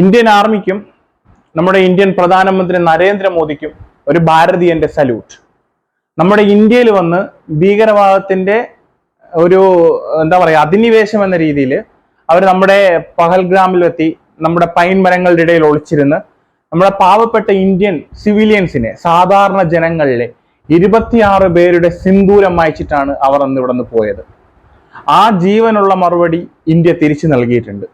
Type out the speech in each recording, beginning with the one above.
Indian ആർമിക്കും നമ്മുടെ Indian പ്രധാനമന്ത്രി നരേന്ദ്രമോദിക്കും ഒരു ഭാരതീയന്റെ സല്യൂട്ട് നമ്മുടെ ഇന്ത്യയിൽ വന്ന് ഭീകരവാദത്തിന്റെ ഒരു എന്താ പറയുക അധിനിവേശം എന്ന രീതിയിൽ അവർ നമ്മുടെ പഹൽഗ്രാമിലെത്തി നമ്മുടെ പൈൻ മരങ്ങളുടെ ഇടയിൽ ഒളിച്ചിരുന്ന് നമ്മുടെ പാവപ്പെട്ട ഇന്ത്യൻ സിവിലിയൻസിനെ സാധാരണ ജനങ്ങളിലെ ഇരുപത്തിയാറ് പേരുടെ സിന്ദൂരം വായിച്ചിട്ടാണ് അവർ അന്ന് ഇവിടെ നിന്ന് പോയത്. ആ ജീവനുള്ള മറുപടി ഇന്ത്യ തിരിച്ചു നൽകിയിട്ടുണ്ട്.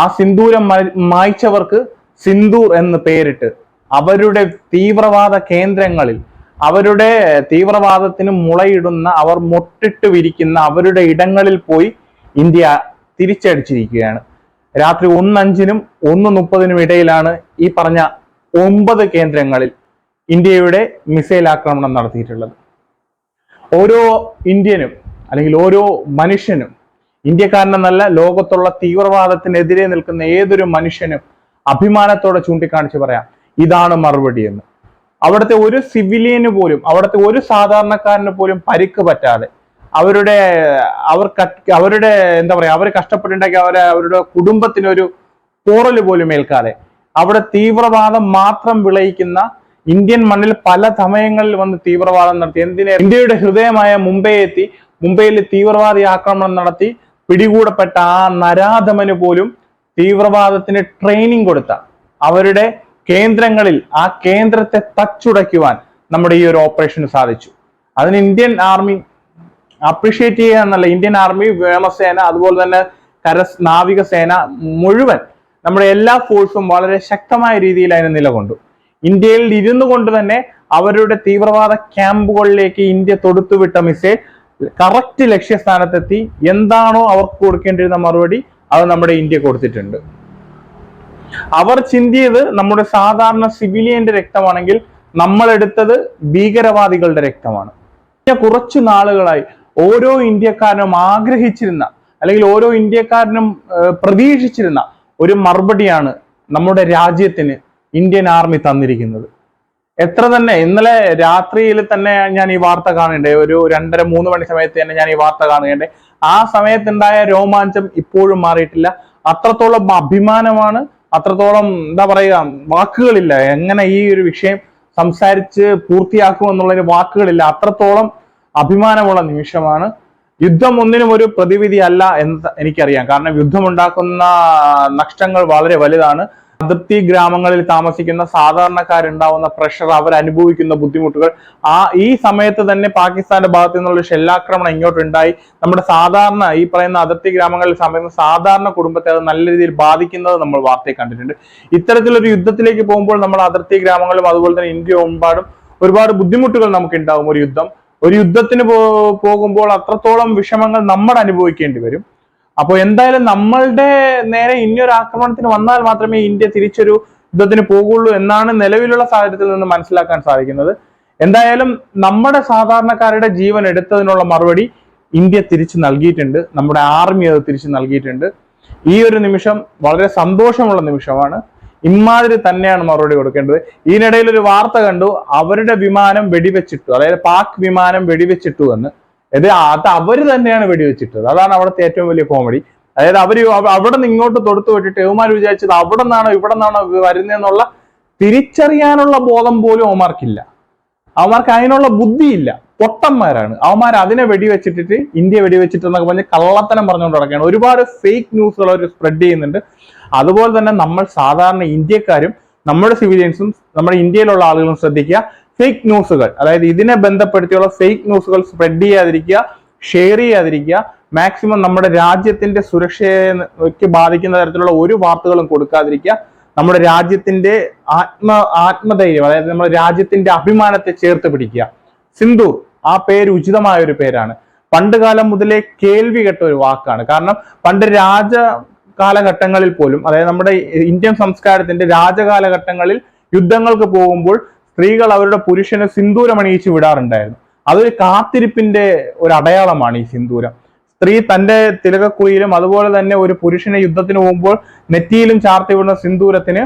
ആ സിന്ദൂരം മായ്ച്ചവർക്ക് സിന്ദൂർ എന്ന് പേരിട്ട് അവരുടെ തീവ്രവാദ കേന്ദ്രങ്ങളിൽ അവരുടെ തീവ്രവാദത്തിന് മുളയിടുന്ന അവർ മുട്ടിട്ട് വിരിക്കുന്ന അവരുടെ ഇടങ്ങളിൽ പോയി ഇന്ത്യ തിരിച്ചടിച്ചിരിക്കുകയാണ്. രാത്രി ഒന്നഞ്ചിനും ഒന്ന് മുപ്പതിനും ഇടയിലാണ് ഈ പറഞ്ഞ ഒമ്പത് കേന്ദ്രങ്ങളിൽ ഇന്ത്യയുടെ മിസൈൽ ആക്രമണം നടത്തിയിട്ടുള്ളത്. ഓരോ ഇന്ത്യനും അല്ലെങ്കിൽ ഓരോ മനുഷ്യനും ഇന്ത്യക്കാരനെന്നല്ല ലോകത്തുള്ള തീവ്രവാദത്തിനെതിരെ നിൽക്കുന്ന ഏതൊരു മനുഷ്യനും അഭിമാനത്തോടെ ചൂണ്ടിക്കാണിച്ച് പറയാം ഇതാണ് മറുപടി എന്ന്. അവിടുത്തെ ഒരു സിവിലിയന് പോലും അവിടുത്തെ ഒരു സാധാരണക്കാരന് പോലും പരിക്ക് പറ്റാതെ അവരുടെ അവർ അവരുടെ എന്താ പറയാ അവർ കഷ്ടപ്പെട്ടുണ്ടാക്കി അവരെ അവരുടെ കുടുംബത്തിനൊരു പോറൽ പോലും ഏൽക്കാതെ അവിടെ തീവ്രവാദം മാത്രം വിളയിക്കുന്ന ഇന്ത്യൻ മണ്ണിൽ പല സമയങ്ങളിൽ വന്ന് തീവ്രവാദം നടത്തി എന്തിനെ ഇന്ത്യയുടെ ഹൃദയമായ മുംബൈ എത്തി മുംബൈയിൽ തീവ്രവാദി ആക്രമണം നടത്തി പിടികൂടപ്പെട്ട ആ നരാധമന് പോലും തീവ്രവാദത്തിന് ട്രെയിനിങ് കൊടുത്ത അവരുടെ കേന്ദ്രങ്ങളിൽ ആ കേന്ദ്രത്തെ തച്ചുടയ്ക്കുവാൻ നമ്മുടെ ഈ ഒരു ഓപ്പറേഷന് സാധിച്ചു. അതിന് ഇന്ത്യൻ ആർമി അപ്രീഷിയേറ്റ് ചെയ്യുക എന്നല്ല ഇന്ത്യൻ ആർമി വ്യോമസേന അതുപോലെ തന്നെ കര നാവികസേന മുഴുവൻ നമ്മുടെ എല്ലാ ഫോഴ്സും വളരെ ശക്തമായ രീതിയിൽ അതിന് നിലകൊണ്ടു. ഇന്ത്യയിൽ ഇരുന്നു കൊണ്ട് തന്നെ അവരുടെ തീവ്രവാദ ക്യാമ്പുകളിലേക്ക് ഇന്ത്യ തൊടുത്തുവിട്ട മിസൈൽ കറക്റ്റ് ലക്ഷ്യസ്ഥാനത്തെത്തി എന്താണോ അവർക്ക് കൊടുക്കേണ്ടിരുന്ന മറുപടി അത് നമ്മുടെ ഇന്ത്യ കൊടുത്തിട്ടുണ്ട്. അവർ ചിന്തിയത് നമ്മുടെ സാധാരണ സിവിലിയന്റെ രക്തമാണെങ്കിൽ നമ്മൾ എടുത്തത് ഭീകരവാദികളുടെ രക്തമാണ്. കുറച്ചു നാളുകളായി ഓരോ ഇന്ത്യക്കാരനും ആഗ്രഹിച്ചിരുന്ന അല്ലെങ്കിൽ ഓരോ ഇന്ത്യക്കാരനും പ്രതീക്ഷിച്ചിരുന്ന ഒരു മറുപടിയാണ് നമ്മുടെ രാജ്യത്തിന് ഇന്ത്യൻ ആർമി തന്നിരിക്കുന്നത്. എത്ര തന്നെ ഇന്നലെ രാത്രിയിൽ തന്നെ ഞാൻ ഈ വാർത്ത കാണേണ്ടേ ഒരു രണ്ടര മൂന്ന് മണി സമയത്ത് തന്നെ ഞാൻ ഈ വാർത്ത കാണേണ്ടേ ആ സമയത്തുണ്ടായ രോമാഞ്ചം ഇപ്പോഴും മാറിയിട്ടില്ല. അത്രത്തോളം അഭിമാനമാണ് അത്രത്തോളം എന്താ പറയുക വാക്കുകളില്ല. എങ്ങനെ ഈ ഒരു വിഷയം സംസാരിച്ച് പൂർത്തിയാക്കും എന്നുള്ളതിന് വാക്കുകളില്ല. അത്രത്തോളം അഭിമാനമുള്ള നിമിഷമാണ്. യുദ്ധം ഒന്നിനും ഒരു പ്രതിവിധി അല്ല എന്ന് എനിക്കറിയാം. കാരണം യുദ്ധമുണ്ടാക്കുന്ന നഷ്ടങ്ങൾ വളരെ വലുതാണ്. അതിർത്തി ഗ്രാമങ്ങളിൽ താമസിക്കുന്ന സാധാരണക്കാരുണ്ടാവുന്ന പ്രഷർ അവർ അനുഭവിക്കുന്ന ബുദ്ധിമുട്ടുകൾ ആ ഈ സമയത്ത് തന്നെ പാകിസ്ഥാന്റെ ഭാഗത്തു നിന്നുള്ള ഷെല്ലാക്രമണം ഇങ്ങോട്ടുണ്ടായി. നമ്മുടെ സാധാരണ ഈ പറയുന്ന അതിർത്തി ഗ്രാമങ്ങളിൽ സമയം സാധാരണ കുടുംബത്തെ അത് നല്ല രീതിയിൽ ബാധിക്കുന്നത് നമ്മൾ വാർത്തയിൽ കണ്ടിട്ടുണ്ട്. ഇത്തരത്തിലൊരു യുദ്ധത്തിലേക്ക് പോകുമ്പോൾ നമ്മൾ അതിർത്തി ഗ്രാമങ്ങളും അതുപോലെ തന്നെ ഇന്ത്യ ഒമ്പാടും ഒരുപാട് ബുദ്ധിമുട്ടുകൾ നമുക്ക് ഉണ്ടാവും ഒരു യുദ്ധം. ഒരു യുദ്ധത്തിന് പോകുമ്പോൾ അത്രത്തോളം വിഷമങ്ങൾ നമ്മൾ അനുഭവിക്കേണ്ടി വരും. അപ്പോൾ എന്തായാലും നമ്മളുടെ നേരെ ഇനിയൊരു ആക്രമണത്തിന് വന്നാൽ മാത്രമേ ഇന്ത്യ തിരിച്ചൊരു യുദ്ധത്തിന് പോകുള്ളൂ എന്നാണ് നിലവിലുള്ള സാഹചര്യത്തിൽ നിന്ന് മനസ്സിലാക്കാൻ സാധിക്കുന്നത്. എന്തായാലും നമ്മുടെ സാധാരണക്കാരുടെ ജീവൻ എടുത്തതിനുള്ള മറുപടി ഇന്ത്യ തിരിച്ചു നൽകിയിട്ടുണ്ട്. നമ്മുടെ ആർമി അത് തിരിച്ചു നൽകിയിട്ടുണ്ട്. ഈ ഒരു നിമിഷം വളരെ സന്തോഷമുള്ള നിമിഷമാണ്. ഇമാതിരി തന്നെയാണ് മറുപടി കൊടുക്കേണ്ടത്. ഇതിനിടയിൽ ഒരു വാർത്ത കണ്ടു. അവരുടെ വിമാനം വെടിവെച്ചിട്ടു അതായത് പാക് വിമാനം വെടിവെച്ചിട്ടു എന്ന് ഇത് അത് അവർ തന്നെയാണ് വെടിവെച്ചിട്ടത്. അതാണ് അവിടുത്തെ ഏറ്റവും വലിയ കോമഡി അതായത് അവർ അവ- അവിടെ നിന്ന് ഇങ്ങോട്ട് തൊടുത്തു വിട്ടിട്ട് യവമാർ വിചാരിച്ചത് അവിടെ നിന്നാണോ ഇവിടെ നിന്നാണോ വരുന്നതെന്നുള്ള തിരിച്ചറിയാനുള്ള ബോധം പോലും അവന്മാർക്കില്ല അവന്മാർക്ക് അതിനുള്ള ബുദ്ധിയില്ല. പൊട്ടന്മാരാണ്. അവന്മാർ അതിനെ വെടിവെച്ചിട്ടിട്ട് ഇന്ത്യ വെടിവെച്ചിട്ടെന്നൊക്കെ പറഞ്ഞ് കള്ളത്തനം പറഞ്ഞുകൊണ്ട് നടക്കുകയാണ്. ഒരുപാട് ഫേക്ക് ന്യൂസുകൾ അവർ സ്പ്രെഡ് ചെയ്യുന്നുണ്ട്. അതുപോലെ തന്നെ നമ്മൾ സാധാരണ ഇന്ത്യക്കാരും നമ്മുടെ സിവിലിയൻസും നമ്മുടെ ഇന്ത്യയിലുള്ള ആളുകളും ശ്രദ്ധിക്കുക. ഫേക്ക് ന്യൂസുകൾ അതായത് ഇതിനെ ബന്ധപ്പെടുത്തിയുള്ള ഫേക്ക് ന്യൂസുകൾ സ്പ്രെഡ് ചെയ്യാതിരിക്കുക ഷെയർ ചെയ്യാതിരിക്കുക മാക്സിമം നമ്മുടെ രാജ്യത്തിന്റെ സുരക്ഷയ്ക്ക് ബാധിക്കുന്ന തരത്തിലുള്ള ഒരു വാർത്തകളും കൊടുക്കാതിരിക്കുക നമ്മുടെ രാജ്യത്തിന്റെ ആത്മ ആത്മധൈര്യം അതായത് നമ്മുടെ രാജ്യത്തിന്റെ അഭിമാനത്തെ ചേർത്ത് പിടിക്കുക. സിന്ധു ആ പേര് ഉചിതമായ ഒരു പേരാണ്. പണ്ട് കാലം മുതലേ കേൾവി കെട്ട ഒരു വാക്കാണ്. കാരണം പണ്ട് രാജ കാലഘട്ടങ്ങളിൽ പോലും അതായത് നമ്മുടെ ഇന്ത്യൻ സംസ്കാരത്തിന്റെ രാജകാലഘട്ടങ്ങളിൽ യുദ്ധങ്ങൾക്ക് പോകുമ്പോൾ സ്ത്രീകൾ അവരുടെ പുരുഷനെ സിന്ദൂരം അണിയിച്ച് വിടാറുണ്ടായിരുന്നു. അതൊരു കാത്തിരിപ്പിന്റെ ഒരു അടയാളമാണ് ഈ സിന്ദൂരം. സ്ത്രീ തന്റെ തിലകക്കുഴിയിലും അതുപോലെ തന്നെ ഒരു പുരുഷനെ യുദ്ധത്തിന് പോകുമ്പോൾ നെറ്റിയിലും ചാർത്തി വിടുന്ന സിന്ദൂരത്തിന്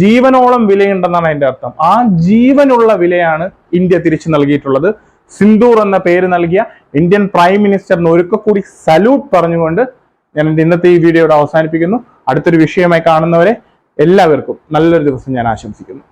ജീവനോളം വിലയുണ്ടെന്നാണ് അതിന്റെ അർത്ഥം. ആ ജീവനുള്ള വിലയാണ് ഇന്ത്യ തിരിച്ചു നൽകിയിട്ടുള്ളത്. സിന്ദൂർ എന്ന പേര് നൽകിയ ഇന്ത്യൻ പ്രൈം മിനിസ്റ്ററിന് ഒരിക്കൽ കൂടി സല്യൂട്ട് പറഞ്ഞുകൊണ്ട് ഞാൻ എന്റെ ഇന്നത്തെ ഈ വീഡിയോ അവസാനിപ്പിക്കുന്നു. അടുത്തൊരു വിഷയമായി കാണുന്നവരെ എല്ലാവർക്കും നല്ലൊരു ദിവസം ഞാൻ ആശംസിക്കുന്നു.